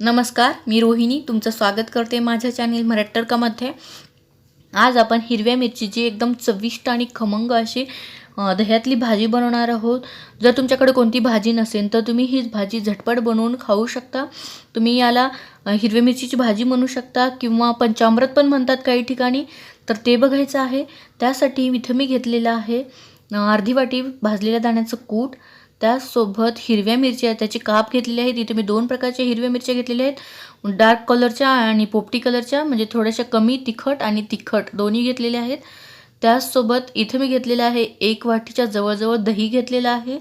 नमस्कार मी रोहिणी. तुमचं स्वागत करते माझ्या चॅनेल मराठरकामध्ये आज आपण हिरव्या मिरचीची एकदम चविष्ट आणि खमंग अशी दह्यातली भाजी बनवणार आहोत. जर तुमच्याकडे कोणती भाजी नसेल तर तुम्ही हीच भाजी झटपट बनवून खाऊ शकता. तुम्ही याला हिरव्या मिरचीची भाजी म्हणू शकता किंवा पंचामृत पण म्हणतात काही ठिकाणी. तर ते बघायचं आहे. त्यासाठी इथं मी घेतलेलं आहे अर्धी वाटी भाजलेल्या दाण्याचं कूट त्याचसोबत हिरव्या मिरच्या त्याची काप घेतलेली आहेत इथे मी दोन प्रकारच्या हिरव्या मिरच्या घेतलेल्या आहेत. डार्क कलरच्या आणि पोपटी कलरच्या म्हणजे थोड्याशा कमी तिखट आणि तिखट. दोन्ही घेतलेल्या आहेत. त्याचसोबत इथे मी घेतलेलं आहे एक वाटीच्या जवळजवळ दही घेतलेलं आहे.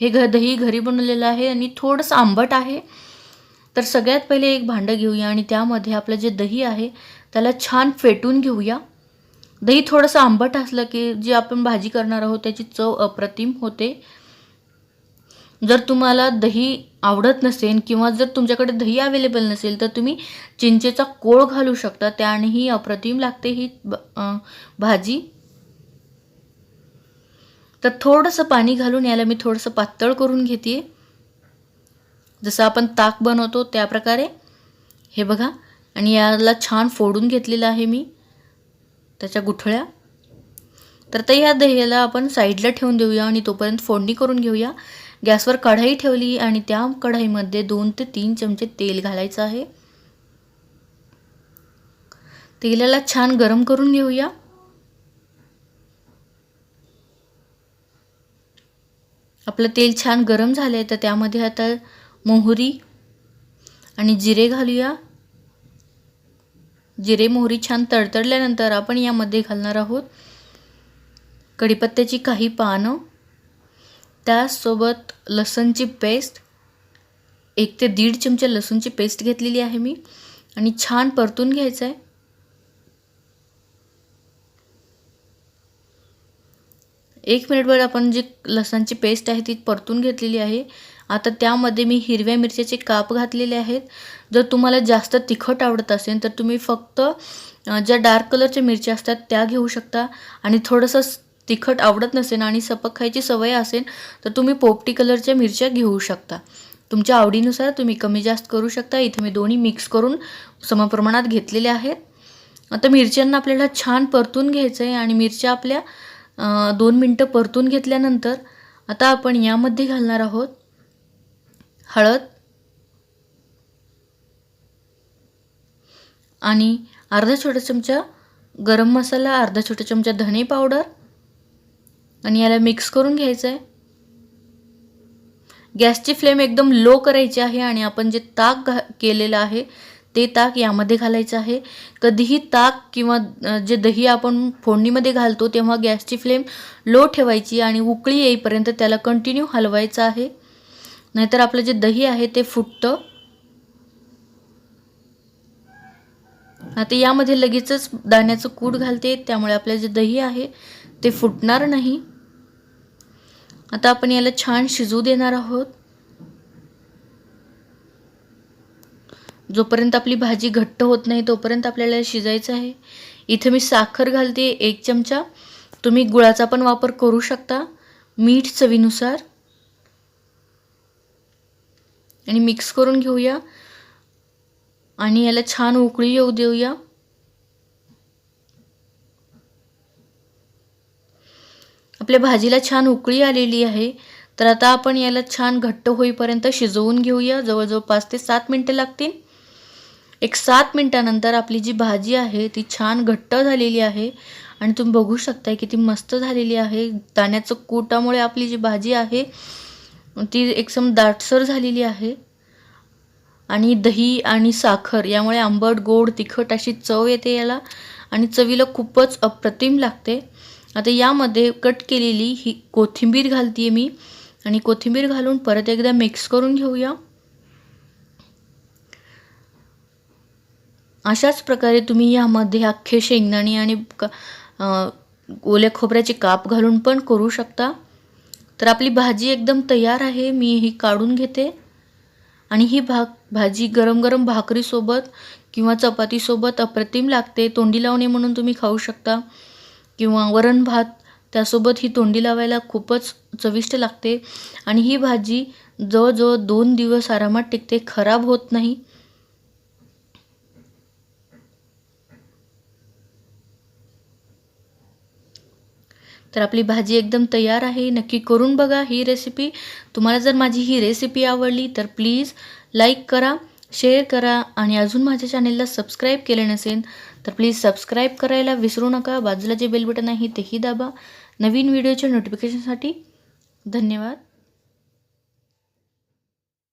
हे घ दही घरी बनवलेलं आहे आणि थोडंसं आंबट आहे. तर सगळ्यात पहिले एक भांडं घेऊया आणि त्यामध्ये आपलं जे दही आहे त्याला छान फेटून घेऊया. दही थोडंसं आंबट असलं की जे आपण भाजी करणार आहोत त्याची चव अप्रतिम होते. जर तुम्हाला दही आवडत नसेल किंवा जर तुमच्याकडे दही अवेलेबल नसेल तर तुम्ही चिंचेचा कोळ घालू शकता. त्यानेही अप्रतिम लागते ही भाजी. तर थोडंसं पाणी घालून याला मी थोडंसं पातळ करून घेते. जसं आपण ताक बनवतो त्या प्रकारे हे बघा. आणि याला छान फोडून घेतलेलं आहे मी. त्याच्या गुठळ्या. तर ते ह्या दह्याला आपण साईडला ठेवून देऊया आणि तोपर्यंत फोडणी करून घेऊया. गॅसवर कढाई ठेवली आणि त्या कढाईमध्ये दोन ते तीन चमचे तेल घालायचं आहे. तेलाला छान गरम करून घेऊया. आपलं तेल छान गरम झालं आहे तर त्यामध्ये आता मोहरी आणि जिरे घालूया. जिरे मोहरी छान तडतडल्यानंतर आपण यामध्ये घालणार आहोत. कढीपत्त्याची काही पानं. त्यासोबत लसणची पेस्ट एक ते दीड चमचे लसूणची पेस्ट घेतलेली आहे मी. आणि छान परतून घ्यायचं आहे एक मिनिटभर आपण जी लसणची पेस्ट आहे ती परतून घेतलेली आहे. आता त्यामध्ये मी हिरव्या मिरच्याचे काप घातलेले आहेत. जर तुम्हाला जास्त तिखट आवडत असेल तर तुम्ही फक्त ज्या डार्क कलरच्या मिरच्या असतात त्या घेऊ शकता. आणि थोडंसं तिखट आवडत नसेल आणि सपक खायची सवय असेल तर तुम्ही पोपटी कलरच्या मिरच्या घेऊ शकता. तुमच्या आवडीनुसार तुम्ही कमी जास्त करू शकता. इथे मी दोन्ही मिक्स करून समप्रमाणात घेतलेल्या आहेत. आता मिरच्यांना आपल्याला छान परतून घ्यायचं आहे आणि मिरच्या आपल्या दोन मिनटं परतून घेतल्यानंतर आता आपण यामध्ये घालणार आहोत हळद आणि अर्धा छोटा चमचा गरम मसाला अर्धा छोटा चमचा धने पावडर आणि याला मिक्स करून घ्यायचं आहे गॅसची फ्लेम एकदम लो करायची आहे आणि आपण जे ताक घा केलेलं आहे ते ताक यामध्ये घालायचं आहे. कधीही ताक किंवा जे दही आपण फोडणीमध्ये घालतो तेव्हा गॅसची फ्लेम लो ठेवायची आणि उकळी येईपर्यंत त्याला कंटिन्यू हलवायचं आहे. नाहीतर आपलं जे दही आहे ते फुटतं. आता यामध्ये लगेचच दाण्याचं कूट घालते त्यामुळे आपलं जे दही आहे ते फुटणार नाही. आता आपण याला छान शिजू देणार आहोत. जोपर्यंत आपली भाजी घट्ट होत नाही तोपर्यंत आपल्याला शिजायचं आहे. इथे मी साखर घालते एक चमचा. तुम्ही गुळाचा पण वापर करू शकता मीठ चवीनुसार. आणि मिक्स करून घेऊया. आणि याला छान उकळी येऊ देऊया. आपल्या भाजीला छान उकळी आलेली आहे तर आता आपण याला छान घट्ट होईपर्यंत शिजवून घेऊया. जवळजवळ पाच ते सात मिनटं लागतील. एक सात मिनटानंतर आपली जी भाजी आहे ती छान घट्ट झालेली आहे. आणि तुम्ही बघू शकताय किती मस्त झालेली आहे. दाण्याचं कुटामुळे आपली जी भाजी आहे ती एकदम दाटसर झालेली आहे. आणि दही आणि साखर यामुळे आंबट गोड तिखट अशी चव येते याला. आणि चवीला खूपच अप्रतिम लागते. आता यामध्ये कट केलेली ही कोथिंबीर घालते मी. आणि कोथिंबीर घालून परत एकदा मिक्स करून घेऊया. अशाच प्रकारे तुम्ही यामध्ये अख्खे शेंगदाणे आणि क- ओल्या खोबऱ्याचे काप घालून पण करू शकता. तर आपली भाजी एकदम तयार आहे. मी ही काढून घेते. आणि ही भा भाजी गरम गरम भाकरीसोबत किंवा चपातीसोबत अप्रतिम लागते. तोंडी लावणे म्हणून तुम्ही खाऊ शकता. किंवा वरण भात त्यासोबत ही तोंडी लावायला खूपच चविष्ट लागते. आणि ही भाजी जवळजवळ दोन दिवस आरामात टिकते खराब होत नाही. तर आपली भाजी एकदम तयार आहे. नक्की करून बघा ही रेसिपी तुम्हाला जर माझी ही रेसिपी आवडली तर प्लीज लाईक करा शेअर करा आणि अजून माझ्या चॅनेलला सबस्क्राईब केले नसेल तर प्लीज सबस्क्राईब करायला विसरू नका. बाजूला जे बेल बटन आहे तेही दाबा. नवीन व्हिडिओच्या नोटिफिकेशनसाठी धन्यवाद.